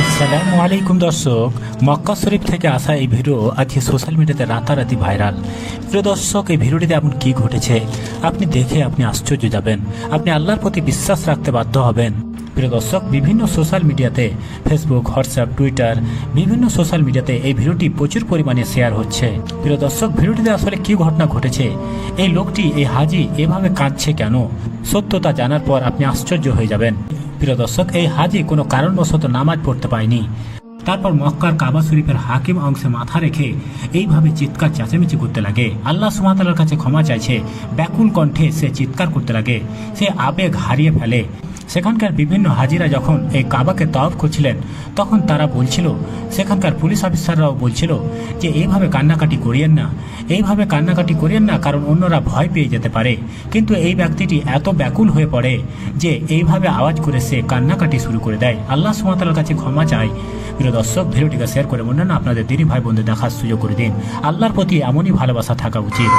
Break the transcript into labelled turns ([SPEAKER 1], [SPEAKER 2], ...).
[SPEAKER 1] আসসালামু আলাইকুম দর্শক, মক্কা শরীফ থেকে আসা এই ভিডিও আজকে সোশ্যাল মিডিয়াতে রাতারাতি ভাইরাল। প্রিয় দর্শক, এই ভিডিওটিতে এমন কি ঘটেছে? আপনি দেখে আপনি আশ্চর্য যাবেন। আপনি আল্লাহর প্রতি বিশ্বাস রাখতে বাধ্য হবেন। প্রিয় দর্শক, বিভিন্ন সোশ্যাল মিডিয়াতে, ফেসবুক, হোয়াটসঅ্যাপ, টুইটার, বিভিন্ন সোশ্যাল মিডিয়াতে এই ভিডিওটি প্রচুর পরিমাণে শেয়ার হচ্ছে। প্রিয় দর্শক, ভিডিওটিতে আসলে কি ঘটনা ঘটেছে? এই লোকটি, এই হাজি, এভাবে কাঁদছে কেন? সত্যতা জানার পর আপনি আশ্চর্য হয়ে যাবেন। প্রিয় দর্শক, এই হাজি কোনো কারণবশত নামাজ পড়তে পায়নি তারপর মক্কার কাবা শরীফের হাকিম অংশে মাথা রেখে এইভাবে চিৎকার চেঁচামেচি করতে লাগে। আল্লাহ সুমাতালার কাছে ক্ষমা চাইছে। ব্যাকুল কণ্ঠে সে চিৎকার করতে লাগে। সে আবেগ হারিয়ে ফেলে। সেখানকার বিভিন্ন হাজিরা যখন এই কাবাকে তফ করছিলেন, তখন তারা বলছিল সেখানকার পুলিশ অফিসাররাও বলছিল যে এইভাবে কান্নাকাটি করিয়েন না। এইভাবে কান্নাকাটি করিয়েন না কারণ অন্যরা ভয় পেয়ে যেতে পারে। কিন্তু এই ব্যক্তিটি এত ব্যাকুল হয়ে পড়ে যে এইভাবে আওয়াজ করে সে কান্নাকাটি শুরু করে দেয়। আল্লাহ সুমাতালার কাছে ক্ষমা চায় প্রিয় দর্শক, ভিডিওটিকে শেয়ার করে মনে না আপনাদের দিদি ভাই বোনদের দেখার সুযোগ করে দিন। আল্লাহর প্রতি এমনই ভালোবাসা থাকা উচিত।